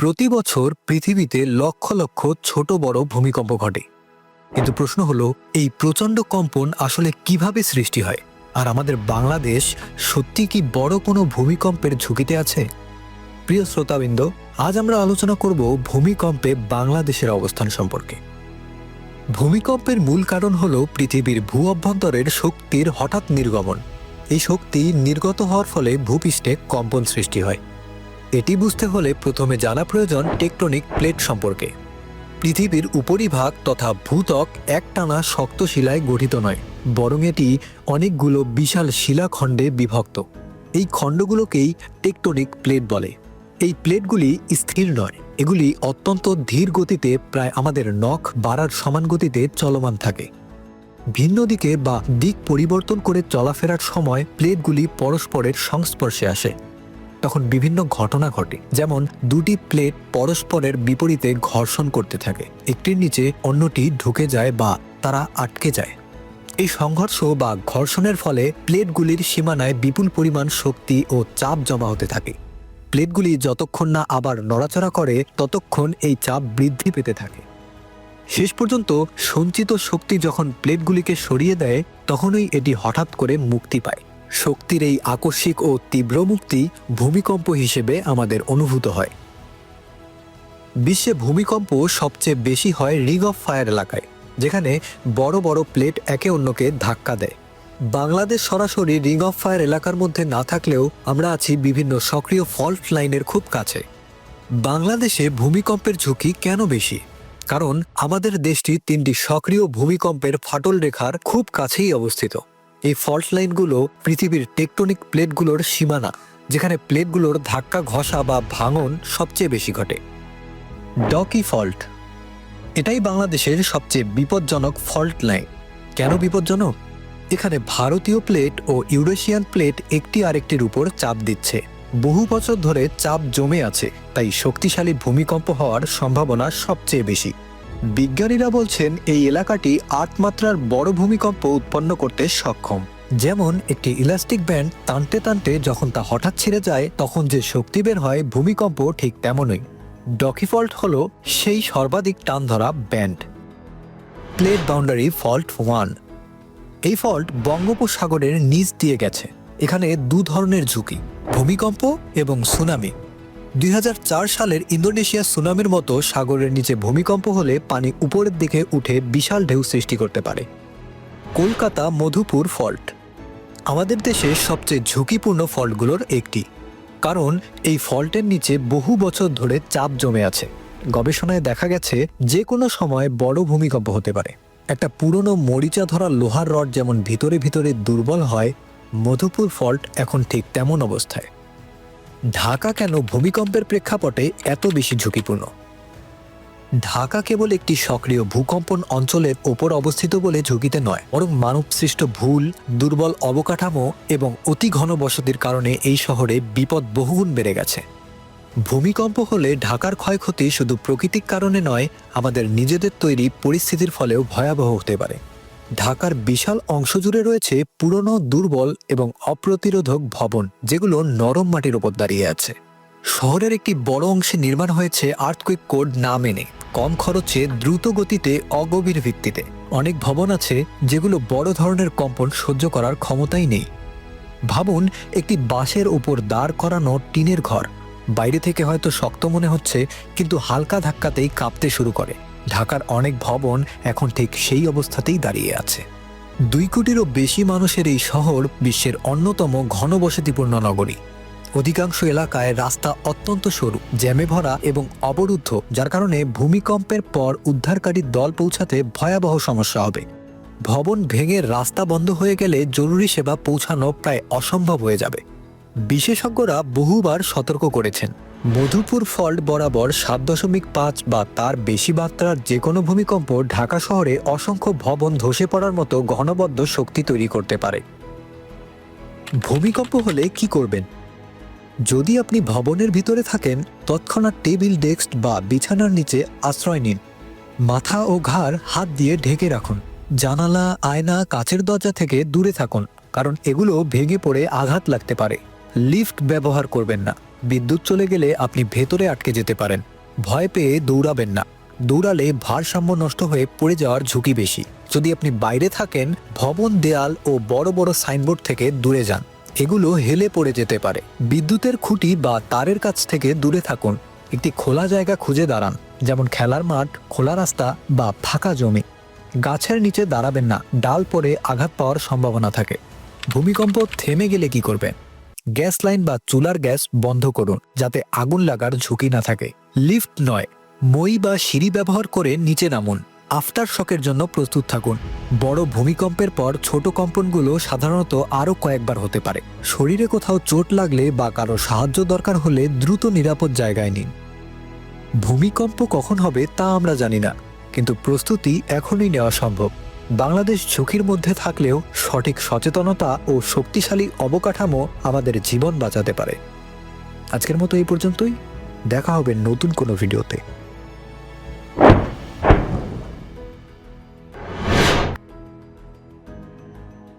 প্রতি বছর পৃথিবীতে লক্ষ লক্ষ ছোট বড় ভূমিকম্প ঘটে। কিন্তু প্রশ্ন হলো, এই প্রচণ্ড কম্পন আসলে কীভাবে সৃষ্টি হয়? আর আমাদের বাংলাদেশ সত্যি কি বড় কোনো ভূমিকম্পের ঝুঁকিতে আছে? প্রিয় শ্রোতাবৃন্দ, আজ আমরা আলোচনা করব ভূমিকম্পে বাংলাদেশের অবস্থান সম্পর্কে। ভূমিকম্পের মূল কারণ হল পৃথিবীর ভূ অভ্যন্তরের শক্তির হঠাৎ নির্গমন। এই শক্তি নির্গত হওয়ার ফলে ভূপৃষ্ঠে কম্পন সৃষ্টি হয়। এটি বুঝতে হলে প্রথমে জানা প্রয়োজন টেকটনিক প্লেট সম্পর্কে। পৃথিবীর উপরিভাগ তথা ভূত্বক একটানা শক্ত শিলায় গঠিত নয়, বরং এটি অনেকগুলো বিশাল শিলাখণ্ডে বিভক্ত। এই খণ্ডগুলোকেই টেকটনিক প্লেট বলে। এই প্লেটগুলি স্থির নয়, এগুলি অত্যন্ত ধীর গতিতে প্রায় আমাদের নখ বাড়ার সমান গতিতে চলমান থাকে। ভিন্ন দিকে বা দিক পরিবর্তন করে চলাফেরার সময় প্লেটগুলি পরস্পরের সংস্পর্শে আসে। তখন বিভিন্ন ঘটনা ঘটে। যেমন, দুটি প্লেট পরস্পরের বিপরীতে ঘর্ষণ করতে থাকে। একটির নিচে অন্যটি ঢুকে যায় বা তারা আটকে যায়। এই সংঘর্ষ বা ঘর্ষণের ফলে প্লেটগুলির সীমানায় বিপুল পরিমাণ শক্তি ও চাপ জমা হতে থাকে। প্লেটগুলি যতক্ষণ না আবার নড়াচড়া করে, ততক্ষণ এই চাপ বৃদ্ধি পেতে থাকে। শেষ পর্যন্ত সঞ্চিত শক্তি যখন প্লেটগুলিকে সরিয়ে দেয়, তখনই এটি হঠাৎ করে মুক্তি পায়। শক্তির এই আকস্মিক ও তীব্র মুক্তি ভূমিকম্প হিসেবে আমাদের অনুভূত হয়। বিশ্বে ভূমিকম্প সবচেয়ে বেশি হয় রিং অফ ফায়ার এলাকায়, যেখানে বড় বড় প্লেট একে অন্যকে ধাক্কা দেয়। বাংলাদেশ সরাসরি রিং অফ ফায়ার এলাকার মধ্যে না থাকলেও আমরা আছি বিভিন্ন সক্রিয় ফল্ট লাইনের খুব কাছে। বাংলাদেশে ভূমিকম্পের ঝুঁকি কেন বেশি? কারণ আমাদের দেশটি তিনটি সক্রিয় ভূমিকম্পের ফাটল রেখার খুব কাছেই অবস্থিত। এই ফল্ট লাইনগুলো পৃথিবীর টেকটনিক প্লেটগুলোর সীমানা, যেখানে প্লেটগুলোর ধাক্কা, ঘষা বা ভাঙন সবচেয়ে বেশি ঘটে। ডকি ফল্ট এটাই বাংলাদেশের সবচেয়ে বিপজ্জনক ফল্ট লাইন কেন বিপজ্জনক? এখানে ভারতীয় প্লেট ও ইউরেশিয়ান প্লেট একটি আরেকটির উপর চাপ দিচ্ছে। বহু বছর ধরে চাপ জমে আছে, তাই শক্তিশালী ভূমিকম্প হওয়ার সম্ভাবনা সবচেয়ে বেশি। বিজ্ঞানীরা বলছেন এই এলাকাটি আট মাত্রার বড় ভূমিকম্প উৎপন্ন করতে সক্ষম। যেমন একটি ইলাস্টিক ব্যান্ড টানতে টানতে যখন তা হঠাৎ ছিঁড়ে যায়, তখন যে শক্তি বের হয় ভূমিকম্প ঠিক তেমনই। ডকিফল্ট হল সেই সর্বাধিক টান ধরা band. Plate boundary fault one. এই ফল্ট বঙ্গোপসাগরের নিচ দিয়ে গেছে। এখানে দু ধরনের ঝুঁকি, ভূমিকম্প এবং সুনামি। দুই হাজার চার সালের ইন্দোনেশিয়া সুনামির মতো সাগরের নিচে ভূমিকম্প হলে পানি উপরের দিকে উঠে বিশাল ঢেউ সৃষ্টি করতে পারে। কলকাতা মধুপুর ফল্ট। আমাদের দেশের সবচেয়ে ঝুঁকিপূর্ণ ফল্টগুলোর একটি। কারণ এই ফল্টের নিচে বহু বছর ধরে চাপ জমে আছে। গবেষণায় দেখা গেছে যে কোনো সময় বড় ভূমিকম্প হতে পারে। একটা পুরনো মরিচা ধরা লোহার রড যেমন ভিতরে ভিতরে দুর্বল হয়, মধুপুর ফল্ট এখন ঠিক তেমন অবস্থায়। ঢাকা কেন ভূমিকম্পের প্রেক্ষাপটে এত বেশি ঝুঁকিপূর্ণ? ঢাকা কেবল একটি সক্রিয় ভূকম্পন অঞ্চলের ওপর অবস্থিত বলে ঝুঁকিতে নয়, বরং মানবসৃষ্ট ভুল, দুর্বল অবকাঠামো এবং অতি ঘন বসতির কারণে এই শহরে বিপদ বহুগুণ বেড়ে গেছে। ভূমিকম্প হলে ঢাকার ক্ষয়ক্ষতি শুধু প্রাকৃতিক কারণে নয়, আমাদের নিজেদের তৈরি পরিস্থিতির ফলেও ভয়াবহ হতে পারে। ঢাকার বিশাল অংশ জুড়ে রয়েছে পুরনো, দুর্বল এবং অপ্রতিরোধক ভবন, যেগুলো নরম মাটির ওপর দাঁড়িয়ে আছে। শহরের একটি বড় অংশে নির্মাণ হয়েছে আর্থকুইক কোড না মেনে, কম খরচে দ্রুত গতিতে অগভীর ভিত্তিতে। অনেক ভবন আছে যেগুলো বড় ধরনের কম্পন সহ্য করার ক্ষমতাই নেই। ভাবুন, একটি বাঁশের উপর দাঁড় করানো টিনের ঘর। বাইরে থেকে হয়তো শক্ত মনে হচ্ছে, কিন্তু হালকা ধাক্কাতেই কাঁপতে শুরু করে। ঢাকার অনেক ভবন এখন ঠিক সেই অবস্থাতেই দাঁড়িয়ে আছে। দুই কোটিরও বেশি মানুষের এই শহর বিশ্বের অন্যতম ঘনবসতিপূর্ণ নগরী। অধিকাংশ এলাকায় রাস্তা অত্যন্ত সরু, জ্যামে ভরা এবং অবরুদ্ধ, যার কারণে ভূমিকম্পের পর উদ্ধারকারী দল পৌঁছাতে ভয়াবহ সমস্যা হবে। ভবন ভেঙে রাস্তা বন্ধ হয়ে গেলে জরুরি সেবা পৌঁছানো প্রায় অসম্ভব হয়ে যাবে। বিশেষজ্ঞরা বহুবার সতর্ক করেছেন। মধুপুর ফল্ট বরাবর সাত দশমিক পাঁচ বা তার বেশি মাত্রার যে কোনো ভূমিকম্প ঢাকা শহরে অসংখ্য ভবন ধসে পড়ার মতো ঘনবদ্ধ শক্তি তৈরি করতে পারে। ভূমিকম্প হলে কি করবেন? যদি আপনি ভবনের ভিতরে থাকেন, তৎক্ষণাৎ টেবিল ডেস্ক বা বিছানার নিচে আশ্রয় নিন। মাথা ও ঘাড় হাত দিয়ে ঢেকে রাখুন। জানালা, আয়না, কাচের দরজা থেকে দূরে থাকুন, কারণ এগুলো ভেঙে পড়ে আঘাত লাগতে পারে। লিফট ব্যবহার করবেন না। বিদ্যুৎ চলে গেলে আপনি ভেতরে আটকে যেতে পারেন। ভয় পেয়ে দৌড়াবেন না। দৌড়ালে ভারসাম্য নষ্ট হয়ে পড়ে যাওয়ার ঝুঁকি বেশি। যদি আপনি বাইরে থাকেন, ভবন, দেয়াল ও বড় বড় সাইনবোর্ড থেকে দূরে যান। এগুলো হেলে পড়ে যেতে পারে। বিদ্যুতের খুঁটি বা তারের কাছ থেকে দূরে থাকুন। একটি খোলা জায়গা খুঁজে দাঁড়ান, যেমন খেলার মাঠ, খোলা রাস্তা বা ফাঁকা জমি। গাছের নিচে দাঁড়াবেন না। ডাল পরে আঘাত পাওয়ার সম্ভাবনা থাকে। ভূমিকম্প থেমে গেলে কি করবেন? গ্যাস লাইন বা চুলার গ্যাস বন্ধ করুন যাতে আগুন লাগার ঝুঁকি না থাকে। লিফট নয়, মই বা সিঁড়ি ব্যবহার করে নিচে নামুন। আফটার শকের জন্য প্রস্তুত থাকুন। বড় ভূমিকম্পের পর ছোট কম্পনগুলো সাধারণত আরও কয়েকবার হতে পারে। শরীরে কোথাও চোট লাগলে বা কারও সাহায্য দরকার হলে দ্রুত নিরাপদ জায়গায় নিন। ভূমিকম্প কখন হবে তা আমরা জানি না, কিন্তু প্রস্তুতি এখনই নেওয়া সম্ভব। বাংলাদেশ ঝুঁকির মধ্যে থাকলেও সঠিক সচেতনতা ও শক্তিশালী অবকাঠামো আমাদের জীবন বাঁচাতে পারে। আজকের মতো এই পর্যন্তই। দেখা হবে নতুন কোনো ভিডিওতে।